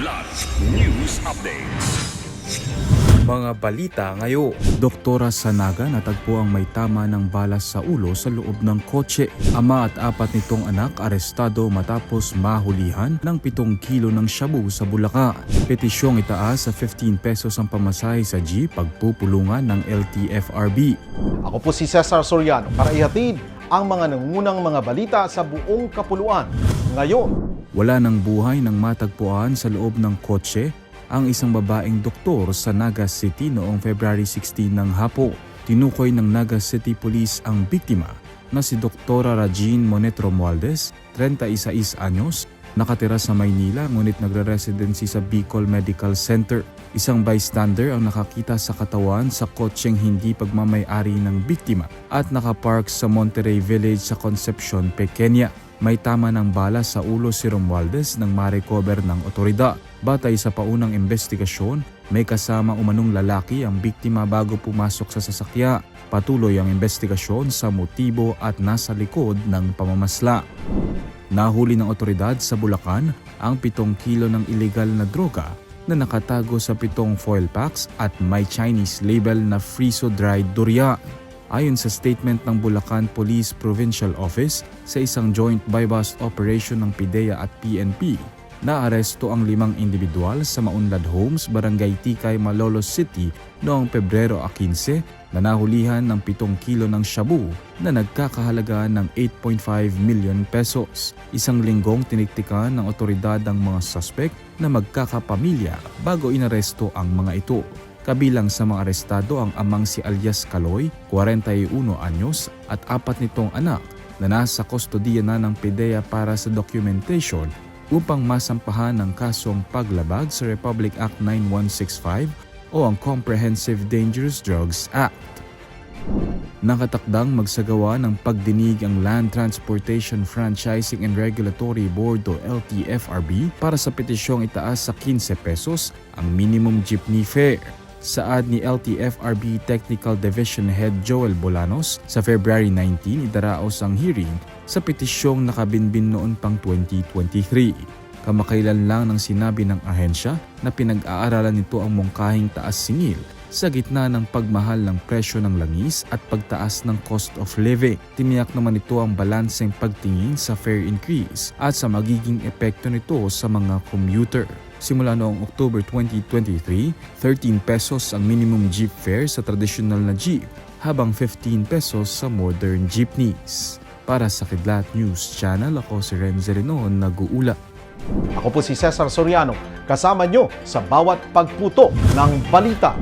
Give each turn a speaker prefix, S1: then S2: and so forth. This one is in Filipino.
S1: Kidlat News Updates.
S2: Mga balita ngayon. Doktora sa Naga natagpo ang may tama ng balas sa ulo sa loob ng kotse. Ama at apat nitong anak arestado matapos mahulihan ng 7 kilo ng shabu sa Bulacan. Petisyong itaas sa 15 pesos ang pamasahe sa jeep pagpupulungan ng LTFRB.
S3: Ako po si Cesar Soriano para ihatid ang mga nangungunang mga balita sa buong kapuluan. Ngayon,
S2: Wala ng buhay ng matagpuan sa loob ng kotse ang isang babaeng doktor sa Naga City noong February 16 ng hapo. Tinukoy ng Naga City Police ang biktima na si Doktora Rajin Monet Romualdez, 36 anyos, nakatira sa Maynila ngunit nagre-residency sa Bicol Medical Center. Isang bystander ang nakakita sa katawan sa kotseng hindi pagmamayari ng biktima at nakapark sa Monterey Village sa Concepcion, Pequeña. May tama ng bala sa ulo si Romualdez nang ma-recover ng otoridad. Batay sa paunang investigasyon, may kasama umanong lalaki ang biktima bago pumasok sa sasakya. Patuloy ang investigasyon sa motibo at nasa likod ng pamamasla. Nahuli ng otoridad sa Bulacan ang 7 kilo ng illegal na droga na nakatago sa pitong foil packs at may Chinese label na freeze-dried durian. Ayon sa statement ng Bulacan Police Provincial Office sa isang joint buy-bust operation ng PIDEA at PNP, naaresto ang limang individual sa Maunlad Homes, Barangay Tikay, Malolos City noong Pebrero 15 na nahulihan ng 7 kilo ng shabu na nagkakahalaga ng 8.5 million pesos. Isang linggong tiniktikan ng otoridad ang mga suspect na magkakapamilya bago inaresto ang mga ito. Kabilang sa mga arestado ang amang si alias Kaloy, 41 anyos at apat nitong anak na nasa kustodiya na ng PIDEA para sa documentation upang masampahan ng kasong paglabag sa Republic Act 9165 o ang Comprehensive Dangerous Drugs Act. Nakatakdang magsagawa ng pagdinig ang Land Transportation Franchising and Regulatory Board o LTFRB para sa petisyong itaas sa 15 pesos ang minimum jeepney fare. Saad ni LTFRB Technical Division Head Joel Bolanos, sa February 19 idaraos ang hearing sa petisyong nakabinbin noon pang 2023. Kamakailan lang nang sinabi ng ahensya na pinag-aaralan nito ang mungkahing taas singil sa gitna ng pagmahal ng presyo ng langis at pagtaas ng cost of living. Tiniyak naman ito ang balanseng pagtingin sa fare increase at sa magiging epekto nito sa mga commuter. Simula noong October 2023, 13 pesos ang minimum jeep fare sa traditional na jeep habang 15 pesos sa modern jeepneys. Para sa Kidlat News Channel, ako si Renzo Renon, nag-uula.
S3: ako po si Cesar Soriano, kasama nyo sa bawat pagputo ng balita.